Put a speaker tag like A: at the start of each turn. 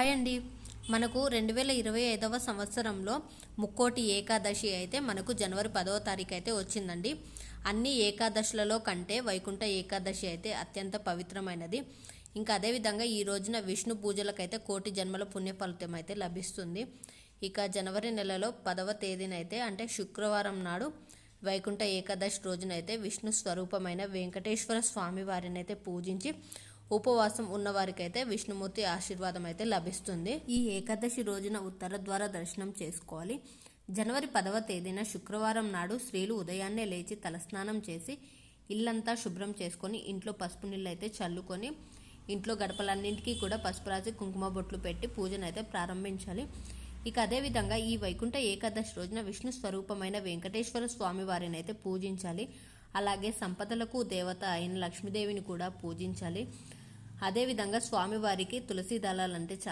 A: Hi అండి. మనకు రెండు వేల ఇరవై ఐదవ సంవత్సరంలో ముక్కోటి ఏకాదశి అయితే మనకు జనవరి పదవ తారీఖు అయితే వచ్చిందండి. అన్ని ఏకాదశులలో కంటే వైకుంఠ ఏకాదశి అయితే అత్యంత పవిత్రమైనది. ఇంకా అదేవిధంగా ఈ రోజున విష్ణు పూజలకైతే కోటి జన్మల పుణ్య ఫలితం అయితే లభిస్తుంది. ఇక జనవరి నెలలో పదవ తేదీనైతే అంటే శుక్రవారం నాడు వైకుంఠ ఏకాదశి రోజునైతే విష్ణు స్వరూపమైన వెంకటేశ్వర స్వామి వారిని అయితే పూజించి ఉపవాసం ఉన్నవారికైతే విష్ణుమూర్తి ఆశీర్వాదం అయితే లభిస్తుంది. ఈ ఏకాదశి రోజున ఉత్తర ద్వార దర్శనం చేసుకోవాలి. జనవరి పదవ తేదీన శుక్రవారం నాడు స్త్రీలు ఉదయాన్నే లేచి తలస్నానం చేసి ఇల్లంతా శుభ్రం చేసుకొని ఇంట్లో పసుపు నీళ్ళు అయితే చల్లుకొని ఇంట్లో గడపలన్నింటికీ కూడా పసుపు రాసి కుంకుమ బొట్లు పెట్టి పూజను అయితే ప్రారంభించాలి. ఇక అదేవిధంగా ఈ వైకుంఠ ఏకాదశి రోజున విష్ణు స్వరూపమైన వెంకటేశ్వర స్వామి వారిని అయితే పూజించాలి. అలాగే సంపదలకు దేవత అయిన లక్ష్మీదేవిని కూడా పూజించాలి. అదేవిధంగా స్వామివారికి తులసి దళాలంటే చాలా